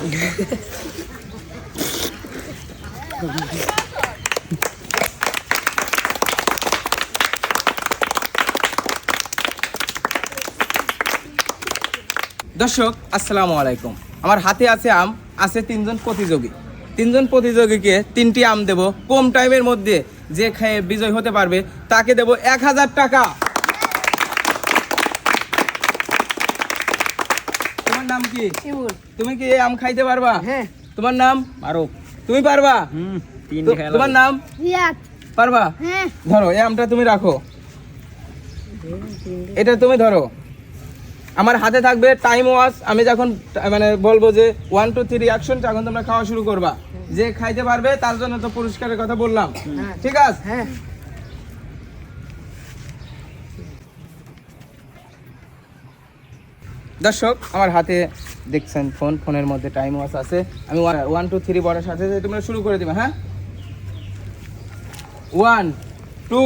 দর্শক, আসসালামু আলাইকুম। আমার হাতে আছে আম, আছে তিনজন প্রতিযোগী। তিনজন প্রতিযোগীকে তিনটি আম দেব। কম টাইমের মধ্যে যে খেয়ে বিজয় হতে পারবে, তাকে দেব এক হাজার টাকা তোমার নাম কি? শিমুল তুমি কি আম খাইতে পারবা? হ্যাঁ। তোমার নাম? আরও তুমি পারবা? তো- তোমার নাম? রিয়াদ। পারবা? হ্যাঁ। ধরো এই আমটা তুমি রাখো। এটা তুমি ধরো। আমার হাতে থাকবে টাইম ওয়াচ আমি যখন মানে বলব যে ওয়ান টু থ্রি অ্যাকশন তখন তোমরা খাওয়া শুরু করবা। যে খাইতে পারবে তার জন্য তো পুরস্কারের কথা বললাম। হ্যাঁ। ঠিক আছে? দর্শক, আমার হাতে দেখছেন ফোন, ফোনের মধ্যে টাইম ওয়াচ আছে। আমি ওয়ান টু থ্রি বলার সাথে সাথে তোমরা শুরু করে দিবে হ্যাঁ? ওয়ান টু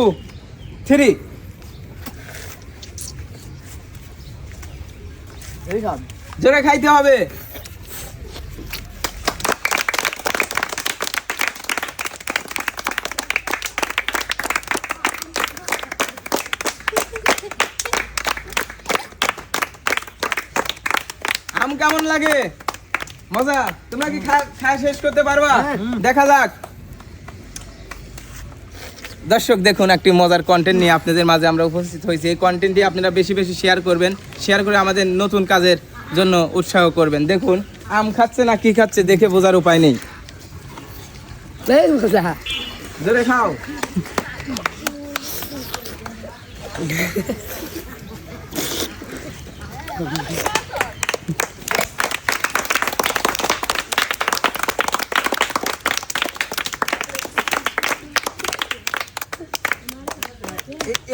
থ্রি জোরে খাইতে হবে। কেমন লাগে? মজা? তোমরা কি খায় শেষ করতে পারবা? হ্যাঁ। দেখা যাক। দর্শক দেখুন একটি মজার কন্টেন্ট নিয়ে আপনাদের মাঝে আমরা উপস্থিত হয়েছি। এই কন্টেন্টটি আপনারা বেশি বেশি শেয়ার করবেন শেয়ার করে আমাদের নতুন কাজের জন্য উৎসাহ করবেন। দেখুন আম খাচ্ছে না কি খাচ্ছে দেখে বোঝার উপায় নেই। জোরে খাও। এ-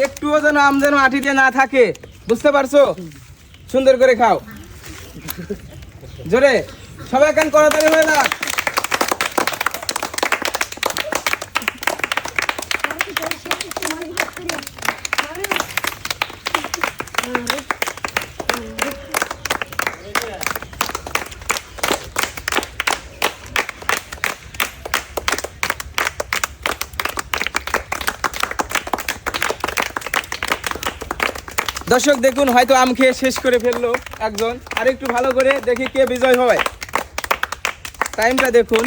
একটুও যেন আম যেন মাটিতে না থাকে। বুঝতে পারছ? সুন্দর করে খাও। জোরে, সবাই কান করতালি হয়ে যাক দর্শক, দেখুন, হয়তো আম খেয়ে শেষ করে ফেলল একজন। আর একটু ভালো করে দেখি কে বিজয় হয়। টাইমটা দেখুন।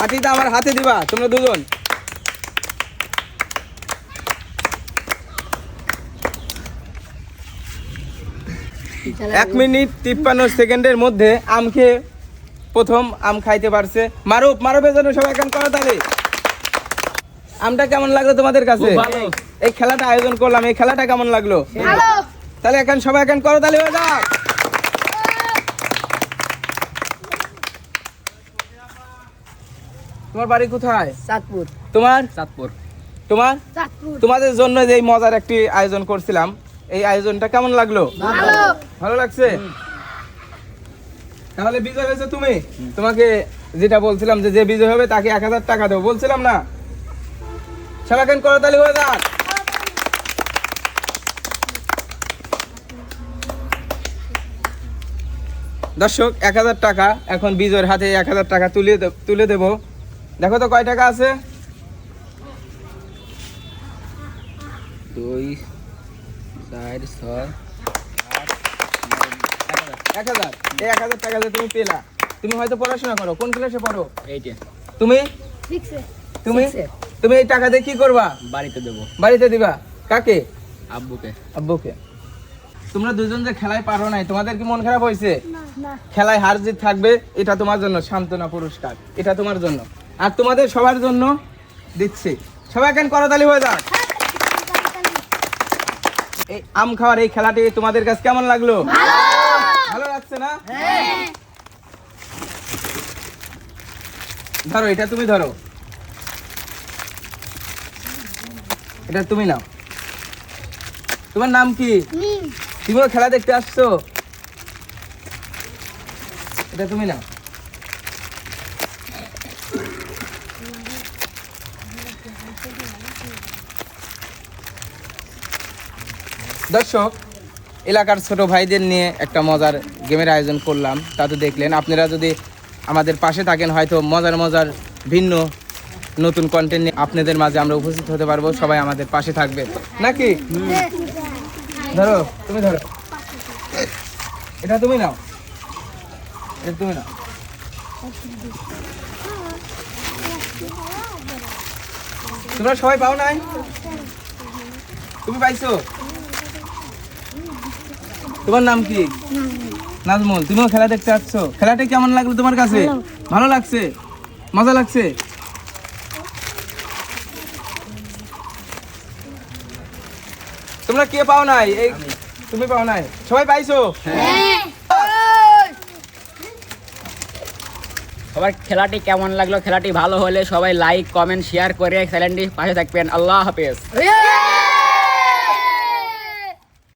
হাতিটা আমার হাতে দিবা, তোমরা দুজন। এক মিনিট তিপ্পান্ন সেকেন্ডের মধ্যে আম খেয়ে প্রথম আম খাইতে পারছে। মারুপ মারুপের জন্য সবাই এখন করো তাহলে। আমটা কেমন লাগল তোমাদের কাছে? এই খেলাটা আয়োজন করলাম এই খেলাটা কেমন লাগল? তাহলে এখন সবাই এখন করো তাহলে হয়ে তোমার বাড়ি কোথায়? চাঁদপুর। তোমার? চাঁদপুর। তোমার? তোমাদের জন্য যে মজার একটি আয়োজন করছিলাম এই আয়োজনটা কেমন লাগল? ভালো। ভালো লাগছে? তাহলে বিজয় হয়েছে তুমি? তোমাকে যেটা বলছিলাম যে যে বিজয় হবে তাকে এক হাজার টাকা দেবো, বলছিলাম না? সবাইখান করতালি হয়ে যাক। দর্শক, এক হাজার টাকা, এখন বিজয়ের হাতে এক হাজার টাকা তুলে তুলে দেব। দেখো তো কয় টাকা আছে? দুই, চার, ছয় এক হাজার। এই এক হাজার টাকা যে তুমি পেলা তুমি হয়তো পড়াশোনা করো। কোন ক্লাসে পড়ো? এইটা তুমি? তুমি? তুমি এই টাকা দিয়ে কি করবা? বাড়িতে দেবো। বাড়িতে দিবা। কাকে? আব্বুকে। আব্বুকে। তোমরা দুজন যে খেলায় পারো নাই তোমাদের কি মন খারাপ হয়েছে? না না। খেলায় হার জিত থাকবে এটা তোমার জন্য সান্ত্বনা পুরস্কার। এটা তোমার জন্য। আর তোমাদের সবার জন্য দিচ্ছি। সবাই কেন করতালি হয়ে যাক? এই আম খাওয়ার এই খেলাটি তোমাদের কাছে কেমন লাগল? ভালো। লাগছে না? ধরো এটা তুমি ধরো। এটা তুমি নাও। তোমার নাম কি? তুমিও খেলা দেখতে আসছো? এটা তুমি নাও। দর্শক এলাকার ছোট ভাইদের নিয়ে একটা মজার গেমের আয়োজন করলাম। তা তো দেখলেন। আপনারা যদি আমাদের পাশে থাকেন, হয়তো মজার মজার ভিন্ন নতুন কন্টেন্ট নিয়ে আপনাদের মাঝে আমরা উপস্থিত হতে পারব। সবাই আমাদের পাশে থাকবে। নাকি? ধরো, তুমি ধরো। এটা তুমি নাও। এটা তুমি নাও। তোমরা সবাই পাও নাই? তুমি পাইছো? তোমার নাম কি? নাজমুল তুমিও খেলা দেখতে আসছো? খেলাটা কেমন লাগল তোমার কাছে? ভালো। লাগছে? মজা লাগছে? তোমরা কে পাও নাই? এই তুমি পাও নাই। সবাই পাইছো? সবার খেলাটি কেমন লাগল? খেলাটি ভালো হলে সবাই লাইক কমেন্ট শেয়ার করে চ্যানেলটি পাশে থাকবেন। আল্লাহ হাফেজ!